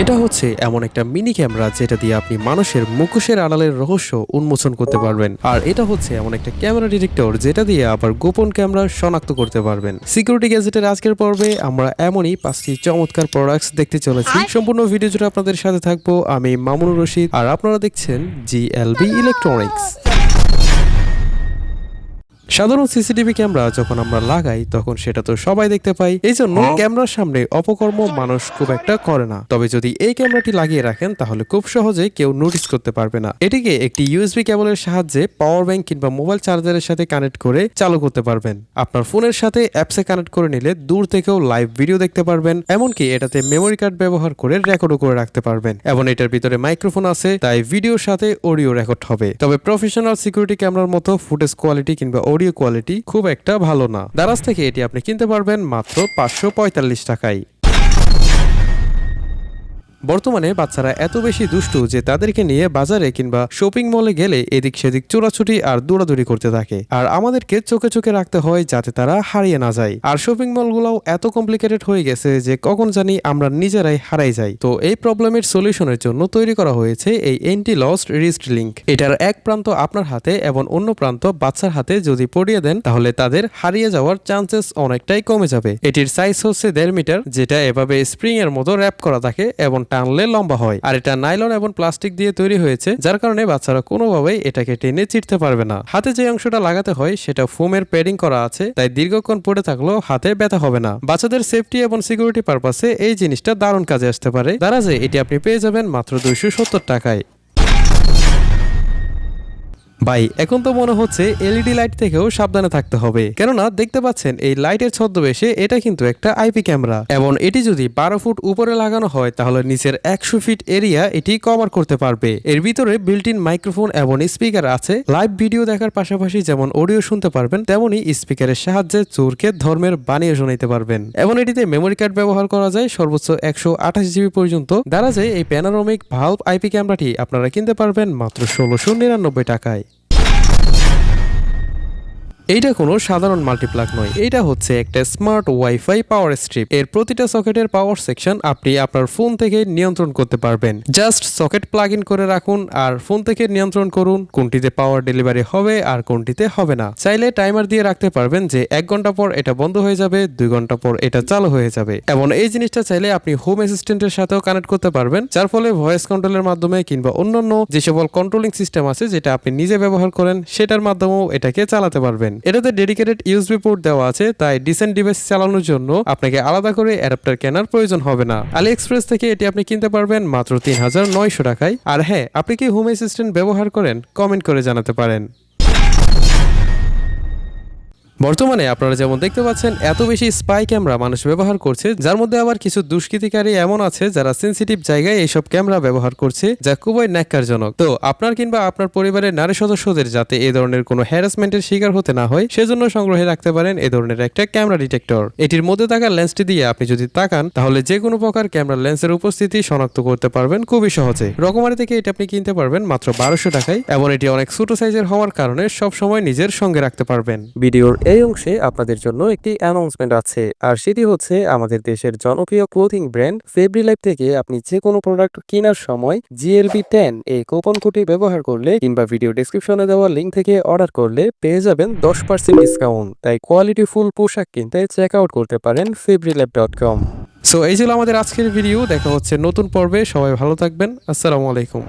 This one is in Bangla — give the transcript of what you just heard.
এটা হচ্ছে এমন একটা মিনি ক্যামেরা যেটা দিয়ে আপনি মানুষের মুখোশের আড়ালের রহস্য উন্মোচন করতে পারবেন। আর এটা হচ্ছে এমন একটা ক্যামেরা ডিটেক্টর যেটা দিয়ে আবার গোপন ক্যামেরা শনাক্ত করতে পারবেন। সিকিউরিটি গ্যাজেটের আজকের পর্বে আমরা এমনই পাঁচটি চমৎকার প্রোডাক্টস দেখতে চলেছি। সম্পূর্ণ ভিডিও জুড়ে আপনাদের সাথে থাকব আমি মামুনুর রশিদ। আর আপনারা দেখছেন জিএলবি ইলেকট্রনিক্স সাধারণ সিসিটিভি ক্যামেরা যখন আমরা লাগাই তখন সেটা তো সবাই দেখতে পাই। এই জন্য ক্যামেরার সামনে অপকর্ম মানুষ খুব একটা করে না। তবে যদি এই ক্যামেরাটি লাগিয়ে রাখেন তাহলে খুব সহজে কেউ নোটিস করতে পারবে না। এটিকে একটি ইউএসবি কেবলের সাহায্যে পাওয়ার ব্যাংক কিংবা মোবাইল চার্জারের সাথে কানেক্ট করে চালু করতে পারবেন। আপনার ফোনের সাথে অ্যাপসে কানেক্ট করে নিলে দূর থেকেও লাইভ ভিডিও দেখতে পারবেন এমনকি এটাতে মেমোরি কার্ড ব্যবহার করে রেকর্ডও করে রাখতে পারবেন। এবং এটার ভিতরে মাইক্রোফোন আছে তাই ভিডিওর সাথে অডিও রেকর্ড হবে। তবে প্রফেশনাল সিকিউরিটি ক্যামেরার মতো ফুটেজ কোয়ালিটি কিংবা অডিও কোয়ালিটি খুব একটা ভালো না। দারাজ থেকে এটি আপনি কিনতে পারবেন মাত্র পাঁচশো পঁয়তাল্লিশ টাকায়। বর্তমানে বাচ্চারা এত বেশি দুষ্টু যে তাদেরকে নিয়ে বাজারে কিংবা শপিং মলে গেলে এদিক সেদিক চোরাছুটি আর দৌড়াদৌড়ি করতে থাকে। আর আমাদেরকে চোখে চোখে রাখতে হয় যাতে তারা হারিয়ে না যায়। আর শপিং মলগুলোও এত কমপ্লিকেটেড হয়ে গেছে যে কখন জানি আমরা নিজেরাই হারাই যাই। তো এই প্রবলেমের সলিউশনের জন্য তৈরি করা হয়েছে এই এন্টি লস্ট রিস্ট লিঙ্ক এটার এক প্রান্ত আপনার হাতে এবং অন্য প্রান্ত বাচ্চার হাতে যদি পড়িয়ে দেন, তাহলে তাদের হারিয়ে যাওয়ার চান্সেস অনেকটাই কমে যাবে। এটির সাইজ হচ্ছে দেড় মিটার, যেটা এভাবে স্প্রিং এর মতো র্যাপ করা থাকে এবং টানলে লম্বা হয়। আর এটা নাইলন এবং প্লাস্টিক দিয়ে তৈরি হয়েছে, যার কারণে বাচ্চারা কোনোভাবেই এটাকে টেনে চিটতে পারবে না। হাতে যে অংশটা লাগাতে হয়, সেটা ফোমের প্যাডিং করা আছে, তাই দীর্ঘক্ষণ পড়ে থাকলেও হাতে ব্যথা হবে না। বাচ্চাদের সেফটি এবং সিকিউরিটি পারপাসে এই জিনিসটা দারুণ কাজে আসতে পারে। দ্বারা যে, এটি আপনি পেয়ে যাবেন মাত্র দুইশো সত্তর টাকায়। ভাই, এখন তো মনে হচ্ছে এলইডি লাইট থেকেও সাবধানে থাকতে হবে। কেননা, দেখতে পাচ্ছেন, এই লাইটের ছদ্মবেশে এটা কিন্তু একটা আইপি ক্যামেরা। এবং এটি যদি বারো ফুট উপরে লাগানো হয়, তাহলে নিচের একশো ফিট এরিয়া এটি কভার করতে পারবে। এর ভিতরে বিল্ট ইন মাইক্রোফোন এবং স্পিকার আছে। লাইভ ভিডিও দেখার পাশাপাশি যেমন অডিও শুনতে পারবেন, তেমনি স্পিকারের সাহায্যে চোরকে ধর্মের বানিয়ে শোনাইতে পারবেন। এবং এটিতে মেমোরি কার্ড ব্যবহার করা যায় সর্বোচ্চ একশো আঠাশ জিবি পর্যন্ত। দ্বারা যায় এই প্যানারোমিক ভাল্ব আইপি ক্যামেরাটি আপনারা কিনতে পারবেন মাত্র ষোলোশো নিরানব্বই টাকায়। এইটা কোনো সাধারণ মাল্টিপ্লাগ নয়। এটা হচ্ছে একটা স্মার্ট ওয়াইফাই পাওয়ার স্ট্রিপ এর প্রতিটা সকেটের পাওয়ার সেকশন আপনি আপনার ফোন থেকে নিয়ন্ত্রণ করতে পারবেন। জাস্ট সকেট প্লাগ ইন করে রাখুন আর ফোন থেকে নিয়ন্ত্রণ করুন কোনটিতে পাওয়ার ডেলিভারি হবে আর কোনটিতে হবে না। চাইলে টাইমার দিয়ে রাখতে পারবেন যে এক ঘণ্টা পর এটা বন্ধ হয়ে যাবে, দুই ঘণ্টা পর এটা চালু হয়ে যাবে। এবং এই জিনিসটা চাইলে আপনি হোম অ্যাসিস্ট্যান্টের সাথেও কানেক্ট করতে পারবেন, যার ফলে ভয়েস কন্ট্রোলের মাধ্যমে কিংবা অন্যান্য যে সকল কন্ট্রোলিং সিস্টেম আছে যেটা আপনি নিজে ব্যবহার করেন, সেটার মাধ্যমেও এটাকে চালাতে পারবেন। এটাতে ডেডিকেটেড ইউএসবি পোর্ট দেওয়া আছে, তাই ডিসেন্ট ডিভাইস চালানোর জন্য আপনাকে আলাদা করে অ্যাডাপ্টার কেনার প্রয়োজন হবে না। আলি এক্সপ্রেস থেকে এটি আপনি কিনতে পারবেন মাত্র তিন হাজার নয়শো টাকায়। আর হ্যাঁ আপনি কি হোম অ্যাসিস্ট্যান্ট ব্যবহার করেন? কমেন্ট করে জানাতে পারেন। বর্তমানে আপনারা যেমন দেখতে পাচ্ছেন, এত বেশি স্পাই ক্যামেরা মানুষ ব্যবহার করছে, যার মধ্যে আবার কিছু দুষ্কৃতিকারী এমন আছে যারা সেন্সিটিভ জায়গায় এইসব ক্যামেরা ব্যবহার করছে, যা খুবই ন্যাক্কারজনক। তো আপনার কিংবা আপনার পরিবারের নারী সদস্যদের যাতে এ ধরনের কোনো হ্যারাসমেন্টের শিকার হতে না হয়, সেজন্য সংগ্রহে রাখতে পারেন এ ধরনের একটা ক্যামেরা ডিটেক্টর এটির মধ্যে থাকা লেন্সটি দিয়ে আপনি যদি তাকান, তাহলে যে কোনো প্রকার ক্যামেরা লেন্সের উপস্থিতি শনাক্ত করতে পারবেন খুবই সহজে। রকমারি থেকে এটি আপনি কিনতে পারবেন মাত্র বারোশো টাকায়, এবং এটি অনেক ছোট সাইজের হওয়ার কারণে সব সময় নিজের সঙ্গে রাখতে পারবেন। ভিডিওর এই অংশে আপনাদের জন্য একটি অ্যানাউন্সমেন্ট আছে, আর সেটি হচ্ছে আমাদের দেশের জনপ্রিয় ক্লোথিং ব্র্যান্ড ফেব্রি লাইফ থেকে আপনি যে কোনো প্রোডাক্ট কেনার সময় জিএলবি টেন এই কুপন কোডটি ব্যবহার করলে কিংবা ভিডিও ডেসক্রিপশনে দেওয়া লিঙ্ক থেকে অর্ডার করলে পেয়ে যাবেন দশ পার্সেন্ট ডিসকাউন্ট তাই কোয়ালিটি ফুল পোশাক কিনতে চেক আউট করতে পারেন Fabrilife dot com so এই ছিল আমাদের আজকের ভিডিও দেখা হচ্ছে নতুন পর্বে, সবাই ভালো থাকবেন, আসসালামু আলাইকুম।